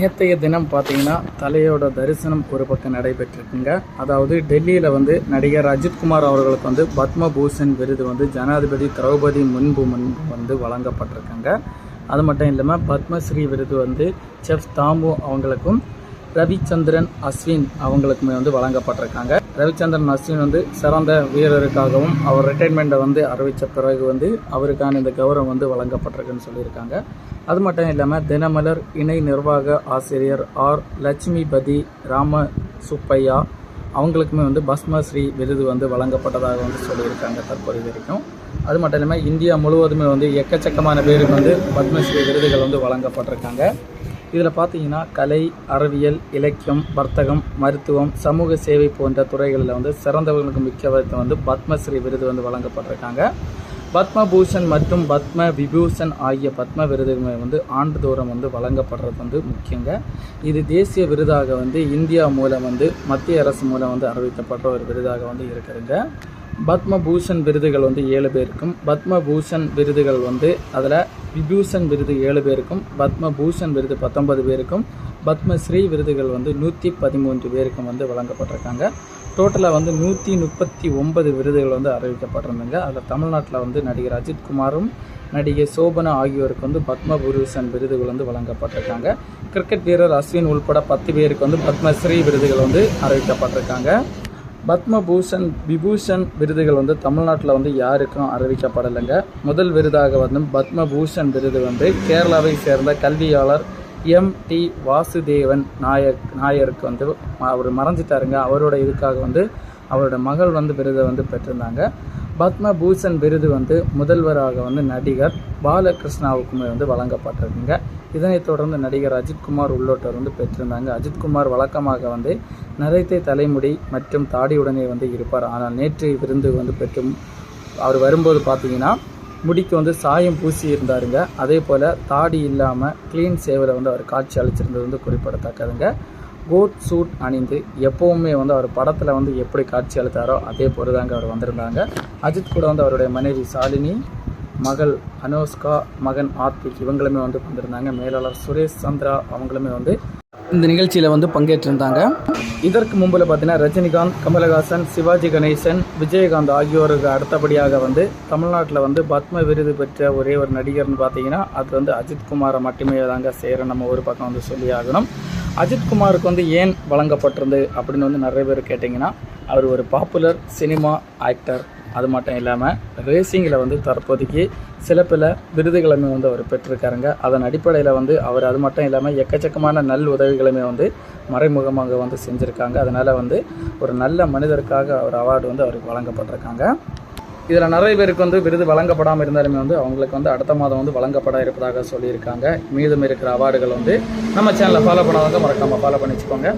நேற்றைய தினம் பார்த்தீங்கன்னா தலையோட தரிசனம் ஒரு பக்கம் நடைபெற்றிருக்குங்க. அதாவது டெல்லியில் வந்து நடிகர் அஜித்குமார் அவர்களுக்கு வந்து பத்மபூஷன் விருது வந்து ஜனாதிபதி திரௌபதி முன்பு முன்பு வந்து வழங்கப்பட்டிருக்குங்க. அது மட்டும் இல்லாமல் பத்மஸ்ரீ விருது வந்து செஃப் தாமு அவங்களுக்கும் ரவிச்சந்திரன் அஸ்வின் அவங்களுக்குமே வந்து வழங்கப்பட்டிருக்காங்க. ரவிச்சந்திரன் அஸ்வின் வந்து சிறந்த வீரருக்காகவும் அவர் ரிட்டைர்மெண்ட்டை வந்து அறிவித்த பிறகு வந்து அவருக்கான இந்த கௌரவம் வந்து வழங்கப்பட்டிருக்குன்னு சொல்லியிருக்காங்க. அது மட்டும் இல்லாமல் தினமலர் இணை நிர்வாக ஆசிரியர் ஆர். லட்சுமிபதி ராம சுப்பையா அவங்களுக்குமே வந்து பஸ்மஸ்ரீ விருது வந்து வழங்கப்பட்டதாக வந்து சொல்லியிருக்காங்க தற்போது வரைக்கும். அது மட்டும் இல்லாமல் இந்தியா முழுவதுமே வந்து எக்கச்சக்கமான பேருக்கு வந்து பத்மஸ்ரீ விருதுகள் வந்து வழங்கப்பட்டிருக்காங்க. இதில் பார்த்தீங்கன்னா கலை அறிவியல் இலக்கியம் வர்த்தகம் மருத்துவம் சமூக சேவை போன்ற துறைகளில் வந்து சிறந்தவர்களுக்கு மிக்கவருக்கு வந்து பத்மஸ்ரீ விருது வந்து வழங்கப்பட்டிருக்காங்க. பத்மபூஷன் மற்றும் பத்ம விபூஷன் ஆகிய பத்ம விருதுகளை வந்து ஆண்டுதோறும் வந்து வழங்கப்படுறது வந்து முக்கியங்க. இது தேசிய விருதாக வந்து இந்தியா மூலம் வந்து மத்திய அரசு மூலம் வந்து அறிவிக்கப்பட்ட ஒரு விருதாக வந்து இருக்குதுங்க. பத்மபூஷன் விருதுகள் வந்து ஏழு பேருக்கும் பத்மபூஷன் விருதுகள் வந்து அதில் விபூஷன் விருது ஏழு பேருக்கும் பத்ம பூஷன் விருது பத்தொன்பது பேருக்கும் பத்மஸ்ரீ விருதுகள் வந்து நூற்றி பதிமூன்று பேருக்கும் வந்து வழங்கப்பட்டிருக்காங்க. டோட்டலாக வந்து நூற்றி முப்பத்தி ஒன்பது விருதுகள் வந்து அறிவிக்கப்பட்டிருந்தாங்க. அதில் தமிழ்நாட்டில் வந்து நடிகர் அஜித்குமாரும் நடிகை சோபனா ஆகியோருக்கு வந்து பத்மபூஷன் விருதுகள் வந்து வழங்கப்பட்டிருக்காங்க. கிரிக்கெட் வீரர் அஸ்வின் உள்பட பத்து பேருக்கு வந்து பத்மஸ்ரீ விருதுகள் வந்து அறிவிக்கப்பட்டிருக்காங்க. பத்மபூஷன் விபூஷன் விருதுகள் வந்து தமிழ்நாட்டில் வந்து யாருக்கும் அறிவிக்கப்படலைங்க. முதல் விருதாக வந்து பத்மபூஷன் விருது வந்து கேரளாவை சேர்ந்த கல்வியாளர் எம் டி வாசுதேவன் நாயக் நாயருக்கு வந்து அவர் மறைஞ்சிட்டாருங்க. அவரோட இதுக்காக வந்து அவரோட மகள் வந்து விருதை வந்து பெற்றிருந்தாங்க. பத்ம பூஷன் விருது வந்து முதல்வராக வந்து நடிகர் பாலகிருஷ்ணாவுக்குமே வந்து வழங்கப்பட்டிருக்குங்க. இதனைத் தொடர்ந்து நடிகர் அஜித்குமார் உள்ளிட்டோர் வந்து பெற்றிருந்தாங்க. அஜித்குமார் வழக்கமாக வந்து நிறைத்தை தலைமுடி மற்றும் தாடியுடனே வந்து இருப்பார். ஆனால் நேற்று விருந்து வந்து பெற்றும் அவர் வரும்போது பார்த்தீங்கன்னா முடிக்கு வந்து சாயம் பூசி இருந்தாருங்க. அதே போல் தாடி இல்லாமல் க்ளீன் சேவில் வந்து அவர் காட்சி அளிச்சிருந்தது வந்து குறிப்பிடத்தக்கதுங்க. கோட் சூட் அணிந்து எப்போவுமே வந்து அவர் படத்தில் வந்து எப்படி காட்சி அளித்தாரோ அதே போல தாங்க அவர் வந்திருந்தாங்க. அஜித் கூட வந்து அவருடைய மனைவி சாலினி மகள் அனோஸ்கா மகன் ஆர்த்திக் இவங்களுமே வந்து வந்திருந்தாங்க. மேலாளர் சுரேஷ் சந்திரா அவங்களுமே வந்து இந்த நிகழ்ச்சியில் வந்து பங்கேற்றிருந்தாங்க. இதற்கு மும்பில் பார்த்தீங்கன்னா ரஜினிகாந்த் கமலஹாசன் சிவாஜி கணேசன் விஜயகாந்த் ஆகியோருக்கு அடுத்தபடியாக வந்து தமிழ்நாட்டில் வந்து பத்ம விருது பெற்ற ஒரே ஒரு நடிகர்னு பார்த்தீங்கன்னா அது வந்து அஜித்குமாரை மட்டுமே தாங்க சேர நம்ம ஒரு பக்கம் வந்து சொல்லி ஆகணும். அஜித்குமாருக்கு வந்து ஏன் வழங்கப்பட்டிருந்து அப்படின்னு வந்து நிறைய பேர் கேட்டிங்கன்னா அவர் ஒரு பாப்புலர் சினிமா ஆக்டர் அது மட்டும் இல்லாமல் ரேசிங்கில் வந்து தற்போதைக்கு சில பல விருதுகளுமே வந்து அவர் பெற்றிருக்காருங்க. அதன் அடிப்படையில் வந்து அவர் அது மட்டும் இல்லாமல் எக்கச்சக்கமான நல் உதவிகளுமே வந்து மறைமுகமாக வந்து செஞ்சுருக்காங்க. அதனால் வந்து ஒரு நல்ல மனிதருக்காக அவர் அவார்டு வந்து அவருக்கு வழங்கப்பட்டிருக்காங்க. இதில் நிறைய பேருக்கு வந்து விருது வழங்கப்படாமல் இருந்தாலுமே வந்து அவங்களுக்கு வந்து அடுத்த மாதம் வந்து வழங்கப்பட இருப்பதாக சொல்லியிருக்காங்க. மீதம் இருக்கிற அவார்டுகள் வந்து நம்ம சேனலை ஃபாலோ பண்ணாதவங்க மறக்காமல் ஃபாலோ பண்ணி வச்சுக்கோங்க